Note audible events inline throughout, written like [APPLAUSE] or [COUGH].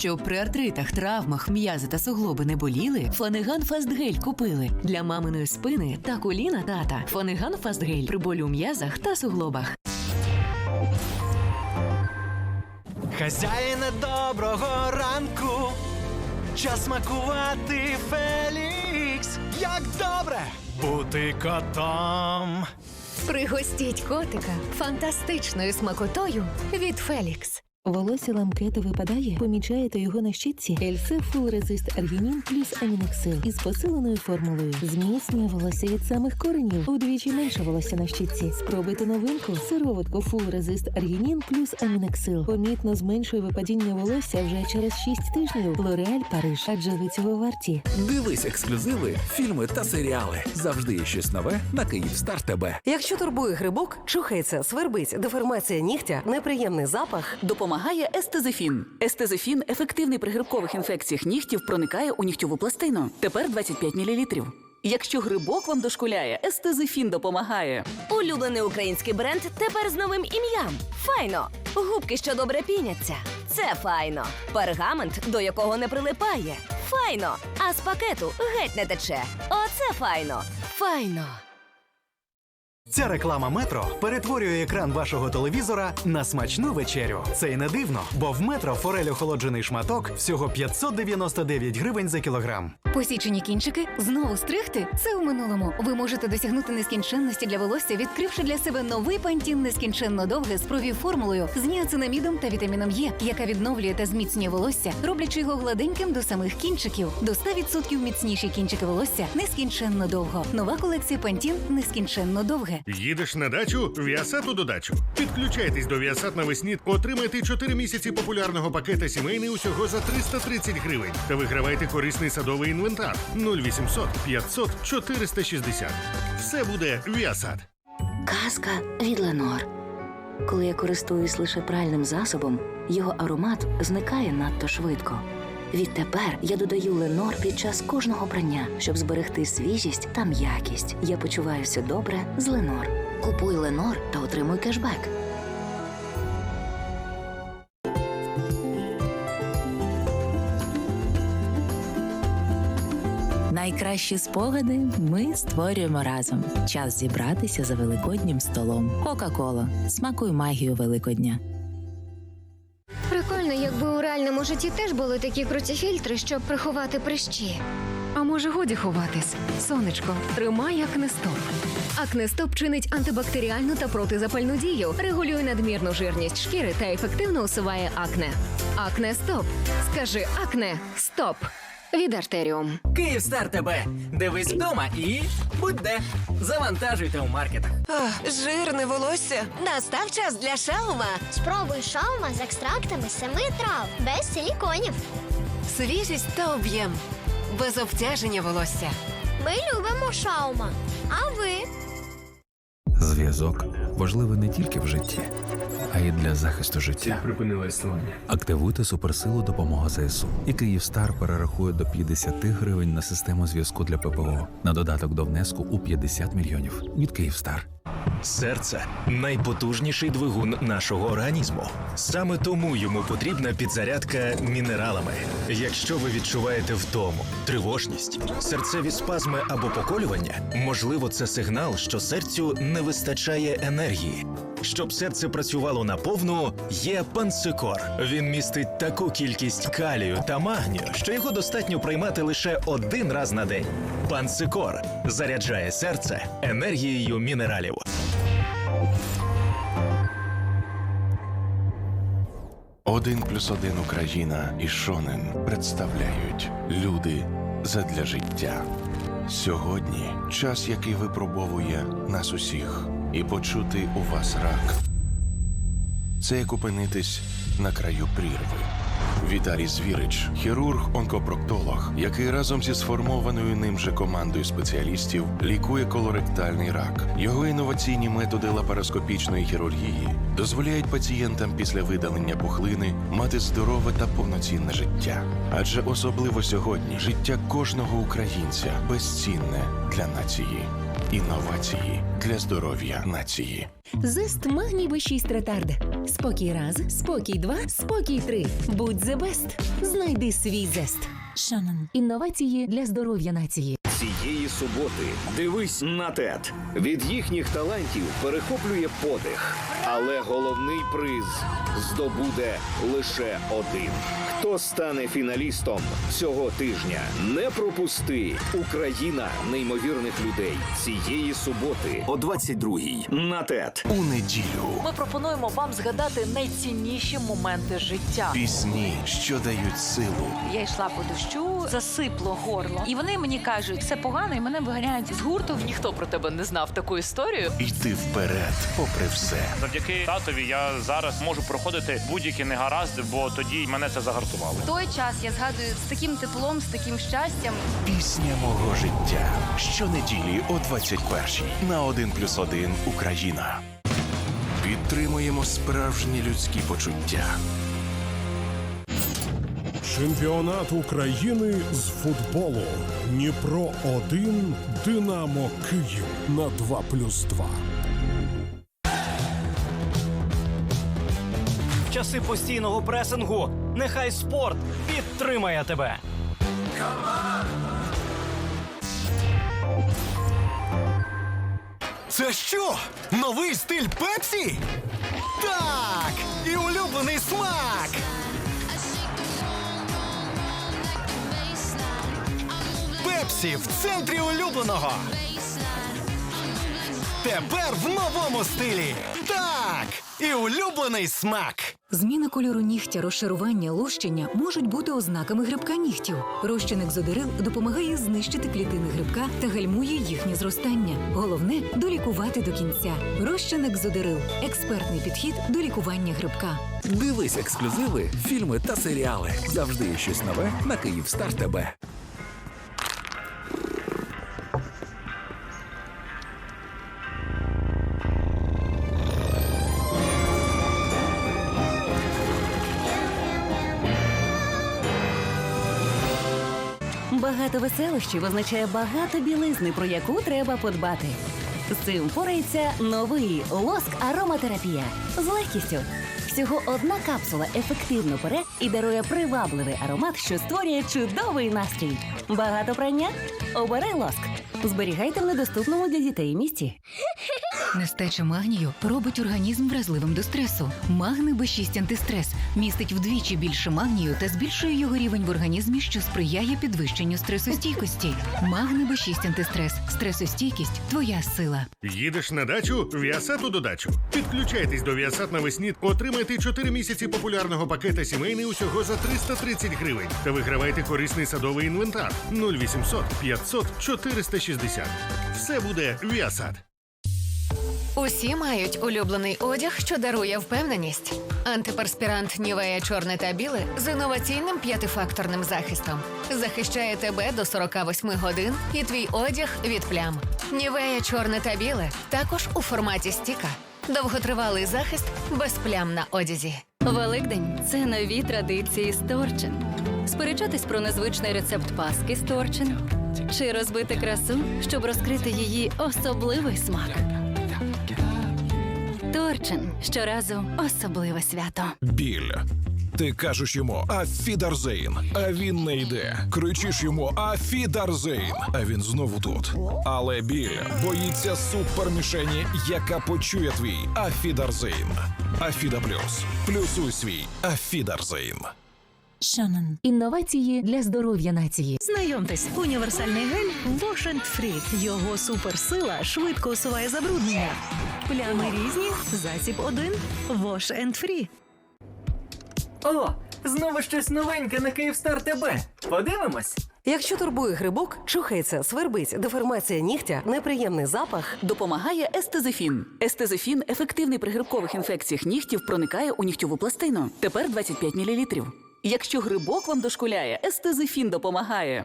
Щоб при артритах, травмах, м'язи та суглоби не боліли, Фанеган Фастгель купили для маминої спини та коліна тата. Фанеган Фастгель при болю у м'язах та суглобах. Хазяїне доброго ранку. Час смакувати Фелікс. Як добре бути котом. Пригостіть котика фантастичною смакотою від Фелікс. Волосся ламкета випадає, помічаєте його на щитці? Ельсе Фул Резист Аргінін плюс Аміноксил із посиленою формулою. Зміцнює волосся від самих коренів. Удвічі менше волосся на щитці. Спробуйте новинку. Сироватку Фул Резист Аргінін плюс Аміноксил. Помітно зменшує випадіння волосся вже через 6 тижнів. Лореаль Париж. Адже ви цього варті. Дивись ексклюзиви, фільми та серіали. Завжди є щось нове на Київстар ТБ. Якщо турбує грибок, чухається, свербить, деформація нігтя, неприємний запах, Допомагає естезифін. Естезифін ефективний при грибкових інфекціях нігтів проникає у нігтєву пластину. Тепер 25 мл. Якщо грибок вам дошкуляє, естезифін допомагає. Улюблений український бренд тепер з новим ім'ям. Файно. Губки, що добре піняться. Це файно. Пергамент, до якого не прилипає. Файно. А з пакету геть не тече. Оце файно. Файно. Ця реклама метро перетворює екран вашого телевізора на смачну вечерю. Це й не дивно, бо в метро форель охолоджений шматок всього 599 гривень за кілограм. Посічені кінчики знову стригти. Це у минулому. Ви можете досягнути нескінченності для волосся, відкривши для себе новий пантін нескінченно довге з провів формулою з ніацинамідом та вітаміном Е, яка відновлює та зміцнює волосся, роблячи його гладеньким до самих кінчиків. До 100% міцніші кінчики волосся нескінченно довго. Нова колекція пантін нескінченно довге. Їдеш на дачу? Віасату додачу. Підключайтесь до Віасат навесні, отримайте 4 місяці популярного пакета сімейний усього за 330 гривень. Та вигравайте корисний садовий інвентар 0800 500 460. Все буде Віасат. Казка від Ленор. Коли я користуюсь лише пральним засобом, його аромат зникає надто швидко. Відтепер я додаю Ленор під час кожного прання, щоб зберегти свіжість та м'якість. Я почуваюся добре з Ленор. Купуй Ленор та отримуй кешбек. Найкращі спогади ми створюємо разом. Час зібратися за великоднім столом. Кока-кола. Смакуй магію Великодня. Якби житті теж були такі круті фільтри, щоб приховати прищі. А може годі ховатись? Сонечко, тримай акнестоп. Акнестоп чинить антибактеріальну та протизапальну дію, регулює надмірну жирність шкіри та ефективно усуває акне. Акнестоп. Скажи акне стоп. Від артеріум. Київстар тебе. Дивись вдома і будь де. Завантажуйте у маркетах. жирне волосся. Настав час для шаума. Спробуй шаума з екстрактами семи трав, без силіконів. Свіжість та об'єм. Без обтяження волосся. Ми любимо шаума. А ви? Зв'язок важливий не тільки в житті, а й для захисту життя. Припинила існування. Активуйте суперсилу допомога ЗСУ. І Київстар перерахує до 50 гривень на систему зв'язку для ППО на додаток до внеску у 50 мільйонів від Київстар. Серце найпотужніший двигун нашого організму. Саме тому йому потрібна підзарядка мінералами. Якщо ви відчуваєте втому, тривожність, серцеві спазми або поколювання, можливо, це сигнал, що серцю не вистачає енергії. Щоб серце працювало наповну, є пансикор. Він містить таку кількість калію та магнію, що його достатньо приймати лише один раз на день. Пансикор заряджає серце енергією мінералів. Один плюс один Україна і Шонен представляють люди задля життя. Сьогодні час, який випробовує нас усіх, і почути у вас рак. Це як опинитись на краю прірви. Віталій Звірич, хірург-онкопроктолог, який разом зі сформованою ним же командою спеціалістів лікує колоректальний рак. Його інноваційні методи лапароскопічної хірургії дозволяють пацієнтам після видалення пухлини мати здорове та повноцінне життя. Адже особливо сьогодні життя кожного українця безцінне для нації. Інновації для здоров'я нації. Зест магній B6 ретард. Спокій раз, спокій два, спокій три. Будь the best. Знайди свій зест. Шанон. Інновації для здоров'я нації. Цієї суботи дивись на ТЕТ. Від їхніх талантів перехоплює подих. Але головний приз здобуде лише один. Хто стане фіналістом цього тижня? Не пропусти! Україна неймовірних людей цієї суботи о 22-й на ТЕТ. У неділю Ми пропонуємо вам згадати найцінніші моменти життя. пісні, що дають силу. Я йшла по дощу, засипло горло, і вони мені кажуть, все погано, і мене виганяють з гурту. Ніхто про тебе не знав таку історію. Йти вперед, попри все. Завдяки татові я зараз можу проходити будь-які негаразди, бо тоді мене це загартувало. Той час я згадую з таким теплом, з таким щастям. Пісня мого життя. Щонеділі о 21-й на 1 плюс 1 Україна. Підтримуємо справжні людські почуття. Чемпіонат України з футболу. Дніпро 1 Динамо Київ на 2 Часи постійного пресингу нехай спорт підтримає тебе. Це що? Новий стиль Пепсі? Так! І улюблений смак! Пепсі в центрі улюбленого. Тепер в новому стилі. Так! І улюблений смак. Зміна кольору нігтя, розшарування, лущення можуть бути ознаками грибка нігтів. Розчинник зодерил допомагає знищити клітини грибка та гальмує їхнє зростання. Головне долікувати до кінця. Розчинник зодерил експертний підхід до лікування грибка. Дивись ексклюзиви, фільми та серіали. Завжди є щось нове на Київстар ТБ. Веселощів означає багато білизни, про яку треба подбати. З цим порається новий лоск ароматерапія з легкістю. Всього одна капсула ефективно пере і дарує привабливий аромат, що створює чудовий настрій. Багато прання? Обирай лоск. Зберігайте в недоступному для дітей місці. Нестача магнію робить організм вразливим до стресу. Магни Б6 антистрес містить вдвічі більше магнію та збільшує його рівень в організмі, що сприяє підвищенню стресостійкості. Магни Б6 антистрес. Стресостійкість твоя сила. Їдеш на дачу? Віасату додачу. Підключайтесь до Віасат навесні, отримайте 4 місяці популярного пакета сімейний усього за 330 гривень та вигравайте корисний садовий інвентар 0800 500 460. Все буде Віасат. Усі мають улюблений одяг, що дарує впевненість. Антиперспірант Нівея чорне та біле з інноваційним п'ятифакторним захистом захищає тебе до 48 годин і твій одяг від плям. Нівея чорне та біле також у форматі стіка. Довготривалий захист без плям на одязі. Великдень це нові традиції з Торчин. Сперечатись про незвичний рецепт паски з Торчин чи розбити красу, щоб розкрити її особливий смак. Торчин щоразу особливе свято. Біль. Ти кажеш йому Афідарзейн, а він не йде. Кричиш йому Афідарзейн, а він знову тут. Але біль боїться супермішені, яка почує твій Афідарзейн. Афіда Плюс. Плюсуй свій Афідарзейн. Шанон. Інновації для здоров'я нації. Знайомтесь, універсальний гель Wash and Free. Його суперсила швидко усуває забруднення. Плями різні, засіб один Wash and Free. О, знову щось новеньке на Київстар ТБ. Подивимось. Якщо турбує грибок, чухається, свербить, деформація нігтя, неприємний запах. Допомагає естезифін. Естезифін ефективний при грибкових інфекціях нігтів проникає у нігтьову пластину. Тепер 25 мл. Якщо грибок вам дошкуляє, естезифін допомагає.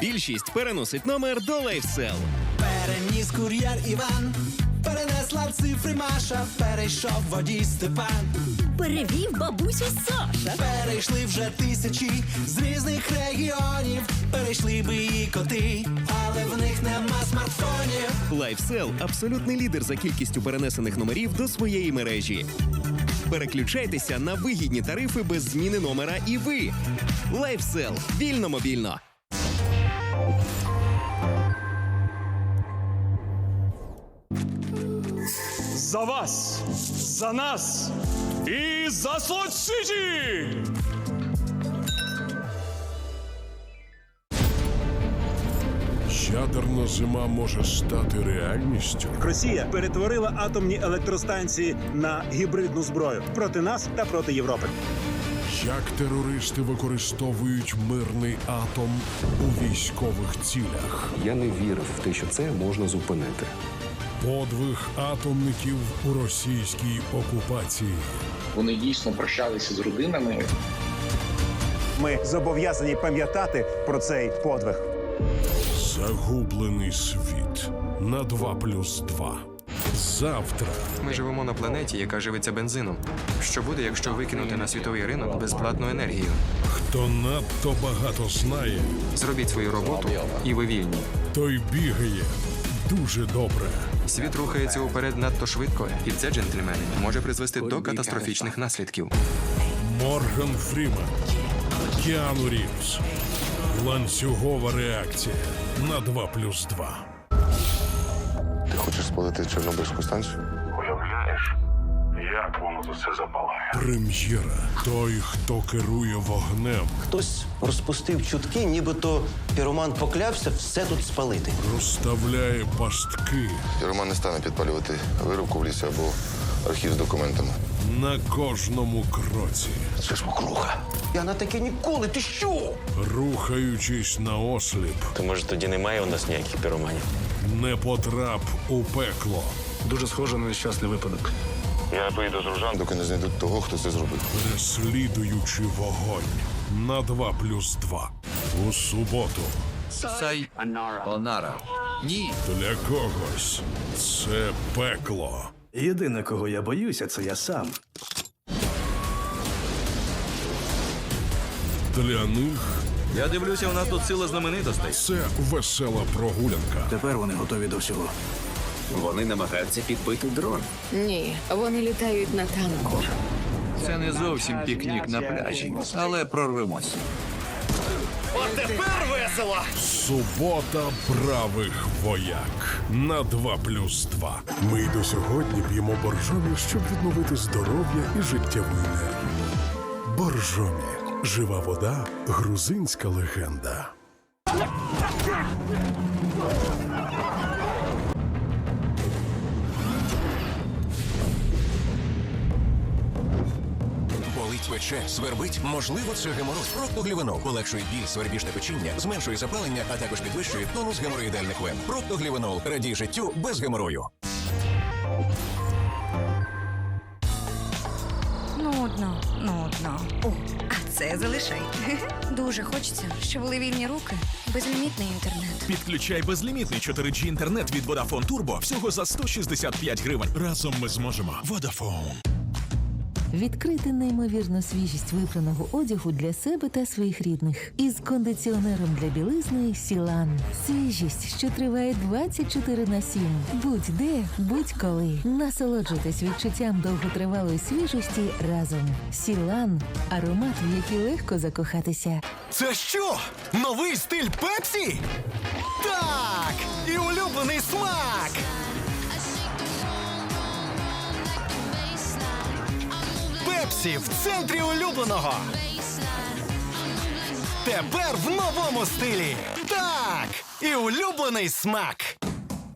Більшість переносить номер до LifeSell. Переніс кур'єр Іван, перенесла цифри Маша, перейшов водій Степан. Перевів бабусю Саша. Перейшли вже тисячі з різних регіонів. Перейшли би і коти, але в них нема смартфонів. LifeSell – абсолютний лідер за кількістю перенесених номерів до своєї мережі. Переключайтеся на вигідні тарифи без зміни номера і ви. лайфсел Вільно мобільно. За вас, за нас і за соцсеті! Ядерна зима може стати реальністю. Росія перетворила атомні електростанції на гібридну зброю проти нас та проти Європи. Як терористи використовують мирний атом у військових цілях? Я не вірив в те, що це можна зупинити. Подвиг атомників у російській окупації. Вони дійсно прощалися з родинами. Ми зобов'язані пам'ятати про цей подвиг. Загублений світ на 2 плюс 2. Завтра Ми живемо на планеті, яка живиться бензином. Що буде, якщо викинути на світовий ринок безплатну енергію? хто надто багато знає, Зробіть свою роботу, і ви вільні. той бігає дуже добре. Світ рухається уперед надто швидко, і це, джентльмени, може призвести до катастрофічних наслідків. Морган Фріман, Кіану Рівз. Ланцюгова реакція на 2 плюс 2. Ти хочеш спалити Чорнобильську станцію? Уявляєш, як воно за це запалає. Прем'єра. Той, хто керує вогнем, Хтось розпустив чутки, нібито піроман поклявся все тут спалити. розставляє пастки Роман не стане підпалювати вирубку в лісі або архів з документами. на кожному кроці. Це ж мокруха. Я на таке ніколи. Ти що? Рухаючись на осліп, То може тоді немає у нас ніяких піроманів? не потрап у пекло. Дуже схоже на нещасний випадок. Я поїду з ружан, доки не знайдуть того, хто це зробив. Переслідуючи вогонь на 2 плюс 2. У суботу. Сай Онара. Ні. Для когось це пекло. Єдине, кого я боюся, це я сам. Для них Я дивлюся, у нас тут сила знаменитостей. це весела прогулянка. Тепер вони готові до всього. Вони намагаються підбити дрон. Ні, вони літають на танку. Це не зовсім пікнік на пляжі, але прорвемось. От тепер весело! Субота правих вояк на 2 плюс 2. Ми й до сьогодні п'ємо боржомі, щоб відновити здоров'я і життєву енергію. Боржомі. Жива вода, грузинська легенда. Болить пече, свербить, можливо, це геморой. Проктоглівенол полегшує біль, свербіжне печіння, зменшує запалення, а також підвищує тонус геморроїдальних вен. Проктоглівенол радій життю без геморою. Нудно, нудно. О, це залишай. [LAUGHS] Дуже хочеться, щоб були вільні руки, безлімітний інтернет. Підключай безлімітний 4G інтернет від Vodafone Turbo всього за 165 гривень. Разом ми зможемо. Vodafone. Відкрити неймовірну свіжість випраного одягу для себе та своїх рідних із кондиціонером для білизни Сілан. Свіжість, що триває 24 на 7. Будь-де, будь-коли. Насолоджуйтесь відчуттям довготривалої свіжості разом. Сілан аромат, в який легко закохатися. Це що? Новий стиль Пепсі? Так! І улюблений смак! Пепсі в центрі улюбленого. Тепер в новому стилі. Так! І улюблений смак.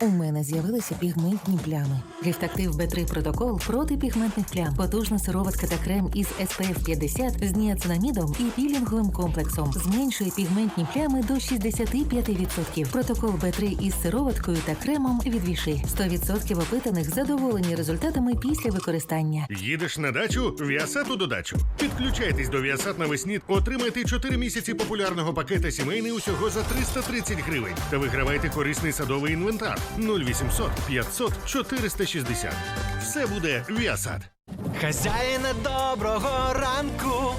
У мене з'явилися пігментні плями. Ліфтактив Б3 протокол проти пігментних плям. Потужна сироватка та крем із SPF 50 з ніацинамідом і пілінговим комплексом. Зменшує пігментні плями до 65%. Протокол Б3 із сироваткою та кремом від віши. 100% опитаних задоволені результатами після використання. Їдеш на дачу? Віасату до дачу. Підключайтесь до Віасат навесні, отримайте 4 місяці популярного пакета сімейний усього за 330 гривень та вигравайте корисний садовий інвентар 0800 500 460. Все буде Віасад. Хазяїне доброго ранку.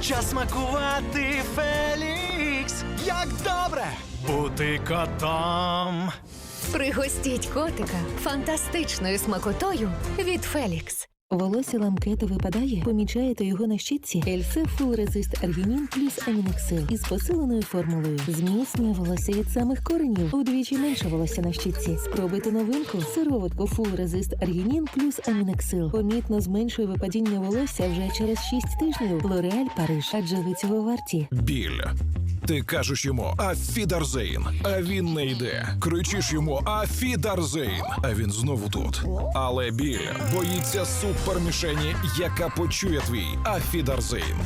Час смакувати Фелікс. Як добре бути котом. Пригостіть котика фантастичною смакотою від Фелікс. Волосся ламкета випадає, помічаєте його на щітці? Ельсе Full Resist Аргінін плюс Аміноксил із посиленою формулою. Зміцнює волосся від самих коренів. Удвічі менше волосся на щітці. Спробуйте новинку. Сироватку Full Resist Аргінін плюс Аміноксил. Помітно зменшує випадіння волосся вже через 6 тижнів. Лореаль Париж. Адже ви цього варті. Біль. Ти кажеш йому Афідарзейн, а він не йде. Кричиш йому Афідарзейн, а він знову тут. Але біль боїться супермішені, яка почує твій Афідарзейн.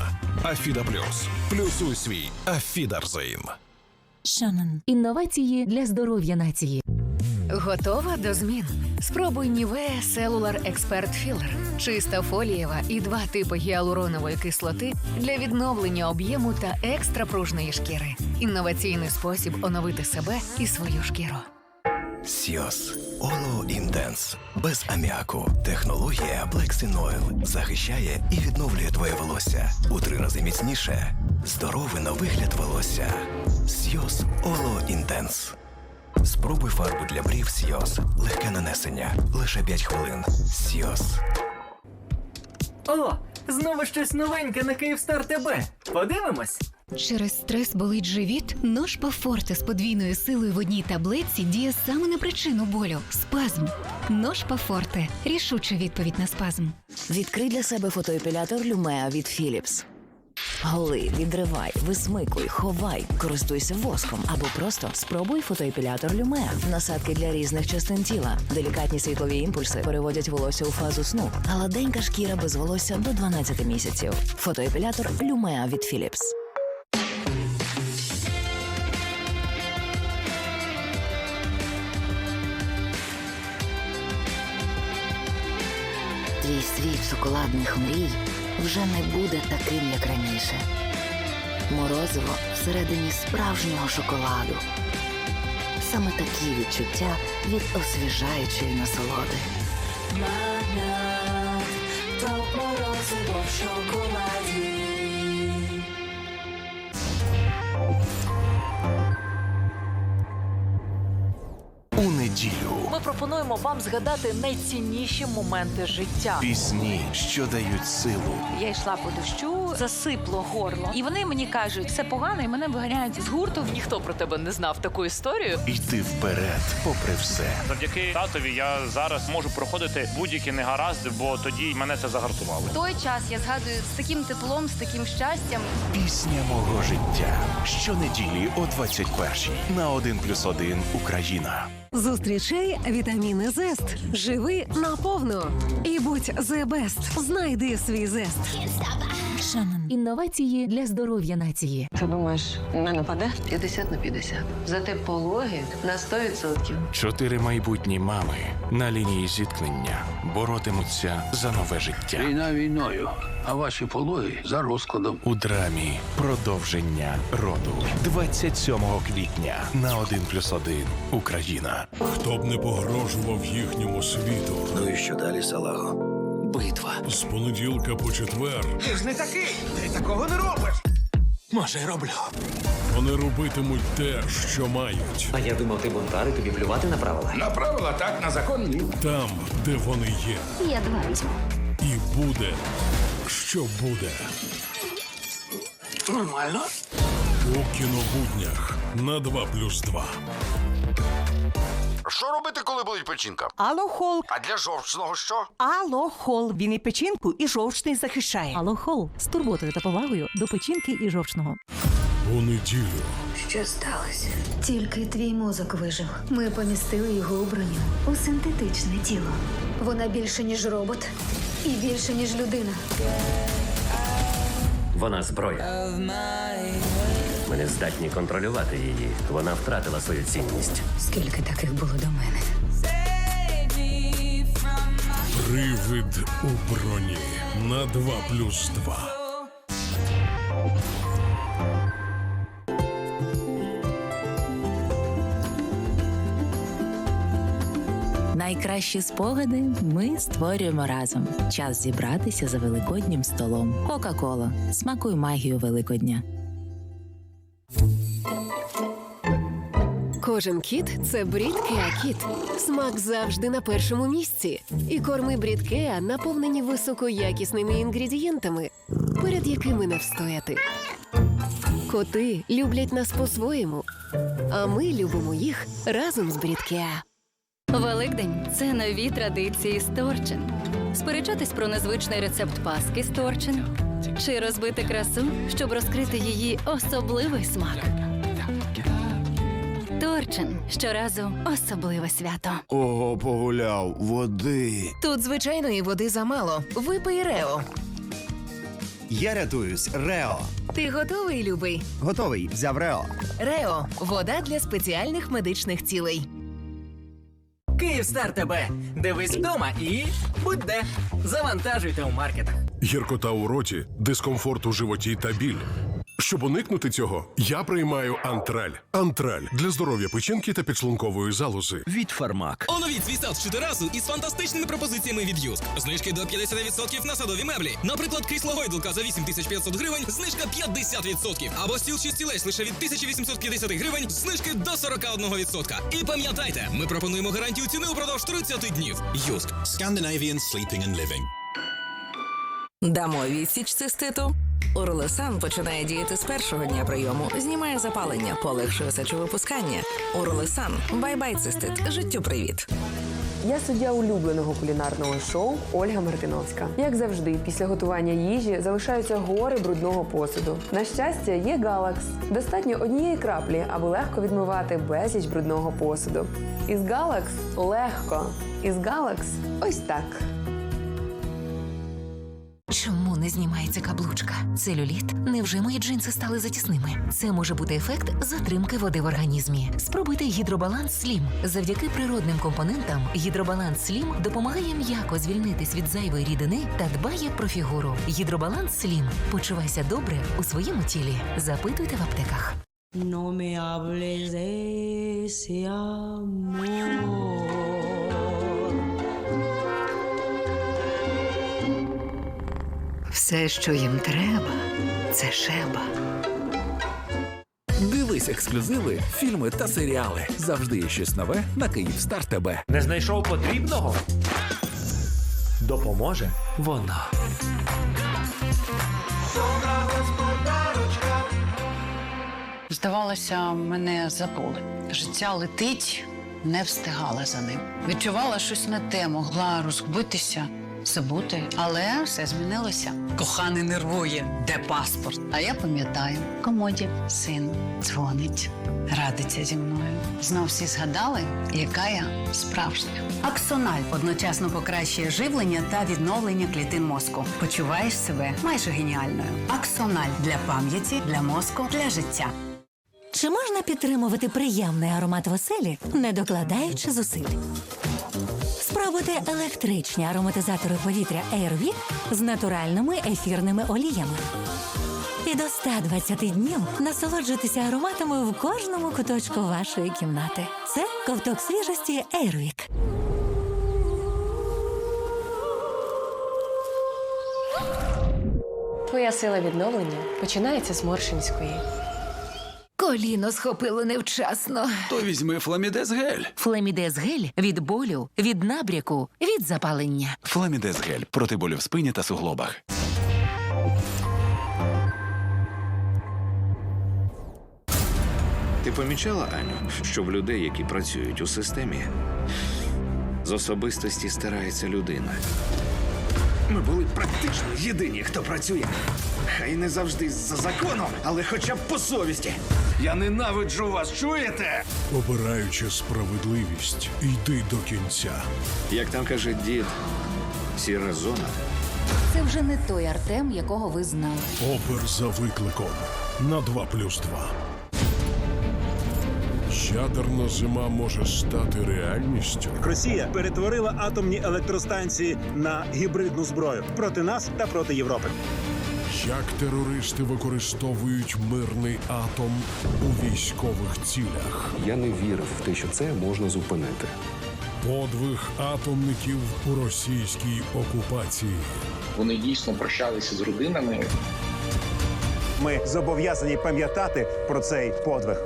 Афіда Плюс. Плюсуй свій Афідарзейн. Шанан. Інновації для здоров'я нації. Готова до змін. Спробуй Нівея Cellular Expert Filler. Чиста фолієва і два типи гіалуронової кислоти для відновлення об'єму та екстра пружної шкіри. Інноваційний спосіб оновити себе і свою шкіру. Сіос Оло Інтенс без аміаку. Технологія Black Oil захищає і відновлює твоє волосся у три рази міцніше. Здоровий на вигляд волосся. Сіос Оло Інтенс. Спробуй фарбу для брів Сіос. Легке нанесення. Лише 5 хвилин. Сіос. О, знову щось новеньке на Київстар ТБ. Подивимось. Через стрес болить живіт? Ножпа Форте з подвійною силою в одній таблетці діє саме на причину болю спазм. Ножпа Форте рішуча відповідь на спазм. Відкрий для себе фотоепілятор Lumea від Philips. Голи, відривай, висмикуй, ховай, користуйся воском або просто спробуй фотоепілятор Lumea. Насадки для різних частин тіла. Делікатні світлові імпульси переводять волосся у фазу сну. Гладенька шкіра без волосся до 12 місяців. Фотоепілятор Lumea від Philips. Твій світ шоколадних мрій вже не буде таким, як раніше. Морозиво всередині справжнього шоколаду. Саме такі відчуття від освіжаючої насолоди. Топ морозиво в шоколаді. Неділю Ми пропонуємо вам згадати найцінніші моменти життя. пісні, що дають силу. Я йшла по дощу, засипло горло, і вони мені кажуть, все погано, і мене виганяють з гурту. Ніхто про тебе не знав таку історію. Йти вперед, попри все. Завдяки татові я зараз можу проходити будь-які негаразди, бо тоді мене це загартувало. Той час я згадую з таким теплом, з таким щастям. Пісня мого життя. Щонеділі о 21-й на 1+,1 Україна. Зустрічай вітаміни Зест. Живи наповну. І будь the best. Знайди свій зест. Шанан. Інновації для здоров'я нації. Ти думаєш, не нападе? 50 на 50. Зате пологи на 100%. Чотири майбутні мами на лінії зіткнення боротимуться за нове життя. Війна війною, а ваші пологи за розкладом. У драмі продовження роду 27 квітня на 1+,1 Україна. Хто б не погрожував їхньому світу. Ну і що далі, салаго? Битва. З понеділка по четвер Ти ж не такий! Ти такого не робиш! Може, роблю. вони робитимуть те, що мають. А я думав, ти бунтар і тобі плювати на правила. На правила так, на закон ні. Там, де вони є. Я два візьму. І буде, що буде. Нормально. У кінобуднях на 2 плюс 2. Що робити, коли болить печінка? Алохол. А для жовчного що? Алохол. Він і печінку, і жовчний захищає. Алохол з турботою та повагою до печінки і жовчного. У неділю Що сталося? Тільки твій мозок вижив. Ми помістили його у броню у синтетичне тіло. Вона більше, ніж робот, і більше, ніж людина. Вона зброя. Ми не здатні контролювати її. Вона втратила свою цінність. Скільки таких було до мене? Привид у броні на 2 плюс 2. Найкращі спогади ми створюємо разом. Час зібратися за великоднім столом. Кока-кола. Смакуй магію Великодня. Кожен кіт це брід Кіт. Смак завжди на першому місці. І корми брід Кеа наповнені високоякісними інгредієнтами, перед якими не встояти. Коти люблять нас по-своєму, а ми любимо їх разом з брід Кеа. Великдень це нові традиції з. Сперечатись про незвичний рецепт паски з чи розбити красу, щоб розкрити її особливий смак. Торчин щоразу особливе свято. Ого, погуляв, води. Тут звичайної води замало. Випий Рео. Я рятуюсь, Рео. Ти готовий, любий? Готовий, взяв Рео. Рео вода для спеціальних медичних цілей. Київстар тебе. Дивись вдома і будь де. Завантажуйте у маркетах. Гіркота у роті, дискомфорт у животі та біль. Щоб уникнути цього, я приймаю антраль. Антраль для здоров'я печінки та підшлункової залози. Від Фармак. Оновіть свій сад щоразу із фантастичними пропозиціями від Юск. Знижки до 50% на садові меблі. Наприклад, крісло гойдалка за 8500 гривень, знижка 50%. Або стіл чи стілець лише від 1850 гривень, знижки до 41%. І пам'ятайте, ми пропонуємо гарантію ціни упродовж 30 днів. Юск. Scandinavian Sleeping and Living. Дамо відсіч циститу. Уролесан починає діяти з першого дня прийому, знімає запалення, полегшує сечовипускання. Уролесан. Бай-бай цистит. Життю привіт. Я суддя улюбленого кулінарного шоу Ольга Мартиновська. Як завжди, після готування їжі залишаються гори брудного посуду. На щастя, є галакс. Достатньо однієї краплі, аби легко відмивати безліч брудного посуду. Із галакс легко. Із галакс ось так. Чому не знімається каблучка? Целюліт? Невже мої джинси стали затісними? Це може бути ефект затримки води в організмі. Спробуйте гідробаланс Слім. Завдяки природним компонентам гідробаланс Слім допомагає м'яко звільнитись від зайвої рідини та дбає про фігуру. Гідробаланс Слім. Почувайся добре у своєму тілі. Запитуйте в аптеках. No me hables de ese amor. Все, що їм треба, це шеба. Дивись ексклюзиви, фільми та серіали. Завжди є щось нове на Київстар ТБ. Не знайшов потрібного? Допоможе вона. Здавалося, мене забули. Життя летить, не встигала за ним. Відчувала щось не те, могла розгубитися, забути, але все змінилося. Коханий нервує, де паспорт? А я пам'ятаю, комоді син дзвонить, радиться зі мною. Знов всі згадали, яка я справжня. Аксональ одночасно покращує живлення та відновлення клітин мозку. Почуваєш себе майже геніальною. Аксональ для пам'яті, для мозку, для життя. Чи можна підтримувати приємний аромат в оселі, не докладаючи зусиль? Спробуйте електричні ароматизатори повітря Airwick з натуральними ефірними оліями. І до 120 днів насолоджуйтеся ароматами в кожному куточку вашої кімнати. Це ковток свіжості Airwick. Твоя сила відновлення починається з Моршинської. Коліно схопило невчасно. То візьми фламідез гель. Флемідез гель від болю, від набряку, від запалення. Фламідез гель проти болю в спині та суглобах. Ти помічала, Аню, що в людей, які працюють у системі, з особистості старається людина. Ми були практично єдині, хто працює. Хай не завжди за законом, але хоча б по совісті. Я ненавиджу вас, чуєте? Обираючи справедливість, йди до кінця. Як там каже дід, сіра зона. Це вже не той Артем, якого ви знали. Опер за викликом на 2 плюс 2. Ядерна зима може стати реальністю. Росія перетворила атомні електростанції на гібридну зброю проти нас та проти Європи. Як терористи використовують мирний атом у військових цілях? Я не вірив в те, що це можна зупинити. Подвиг атомників у російській окупації. Вони дійсно прощалися з родинами. Ми зобов'язані пам'ятати про цей подвиг.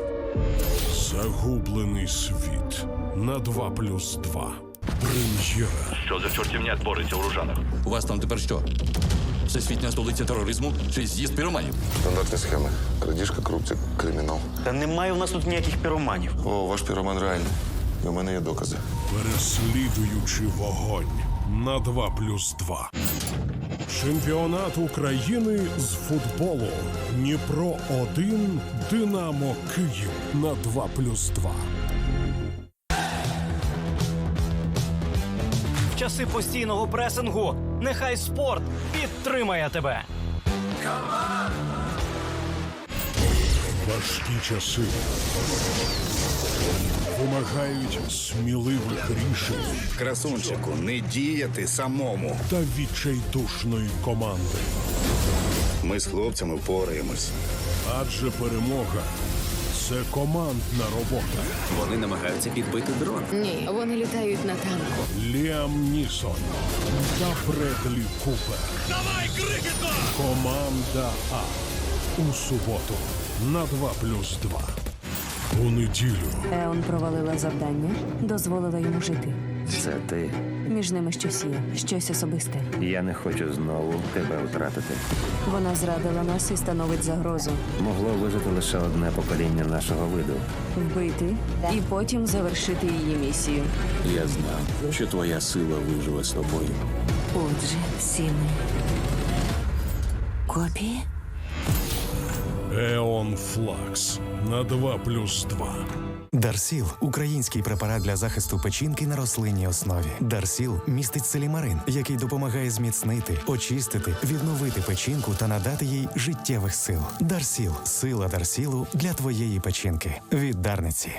Загублений світ на 2 плюс 2. Прем'єра. Що за чортівня твориться у Ружанах? У вас там тепер що? Всесвітня столиця тероризму чи з'їзд піроманів? Стандартні схеми. Крадіжка, корупція, кримінал. Та немає у нас тут ніяких піроманів. О, ваш піроман реальний. І у мене є докази. Переслідуючи вогонь на 2 плюс 2. Чемпіонат України з футболу. Дніпро 1, Динамо Київ на 2 плюс 2. В часи постійного пресингу нехай спорт підтримає тебе. Важкі часи вимагають сміливих рішень Красунчику, не діяти самому. та відчайдушної команди. Ми з хлопцями впораємось. Адже перемога це командна робота. Вони намагаються підбити дрон. Ні, вони літають на танку. Ліам Нісон та Бредлі Купер. Давай, крикетно! Команда А у суботу на 2 плюс 2. У неділю Еон провалила завдання, дозволила йому жити. Це ти. Між ними щось є, щось особисте. Я не хочу знову тебе втратити. Вона зрадила нас і становить загрозу. Могло вижити лише одне покоління нашого виду. Вбити і потім завершити її місію. Я знав, що твоя сила виживе з тобою. Отже, всі ми. Копії? Еон Флакс на 2 плюс 2. Дарсіл український препарат для захисту печінки на рослинній основі. Дарсіл містить селімарин, який допомагає зміцнити, очистити, відновити печінку та надати їй життєвих сил. Дарсіл сила Дарсілу для твоєї печінки. Від Дарниці.